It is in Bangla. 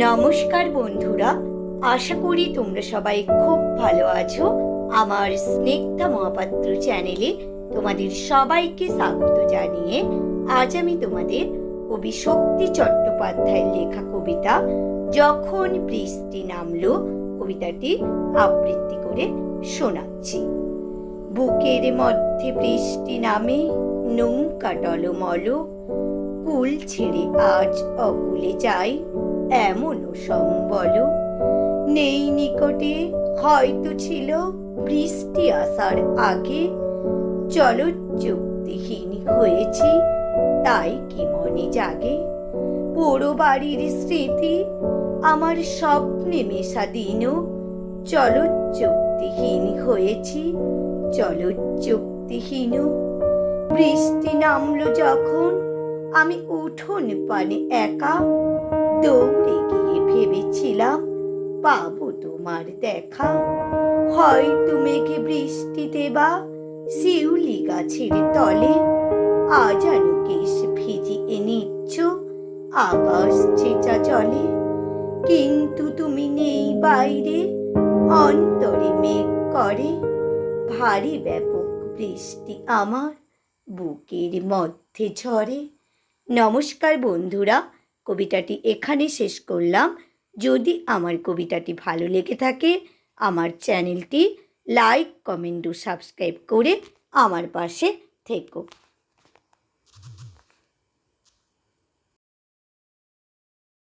নমস্কার বন্ধুরা, আশা করি তোমরা সবাই খুব ভালো আছো। আমার স্নিগ্ধা মহাপাত্র চ্যানেলে তোমাদের সবাইকে স্বাগত জানিয়ে আজ আমি তোমাদের কবি শক্তি চট্টোপাধ্যায়ের লেখা কবিতা যখন বৃষ্টি নামলো, কবিতাটি আবৃত্তি করে শোনাচ্ছি। বুকের মধ্যে বৃষ্টি নামে, নৌকা টলমল, কুল ছেড়ে আজ অকুলে যাই। এমনও সম্বল। নেই নিকটে, হয়তো ছিল বৃষ্টি আসার আগে। চলো চুক্তিহীন হয়েছি, তাই কি মনে জাগে? পোড়ো বাড়ির স্মৃতি, আমার স্বপ্নে মেশা দিনও। চলো চুক্তিহীন হয়েছি চলো চুক্তিহীন বৃষ্টি নামলো যখন, আমি উঠোন পানে একা। দৌড়ে গিয়ে ভেবেছিলাম, পাবো তোমার দেখা। হয় তুমি কি বৃষ্টিতে বা শিউলি গাছের তলে। আজানু কেশ ভিজিয়ে নিচ্ছ আকাশ চেঁচা চলে কিন্তু তুমি নেই বাইরে, অন্তরে মেঘ করে। ভারী ব্যাপক বৃষ্টি আমার বুকের মধ্যে ঝরে। নমস্কার বন্ধুরা কবিতাটি এখানে শেষ করলাম। যদি আমার কবিতাটি ভালো লেগে থাকে, আমার চ্যানেলটি লাইক, কমেন্ট ও সাবস্ক্রাইব করে আমার পাশে থেকো।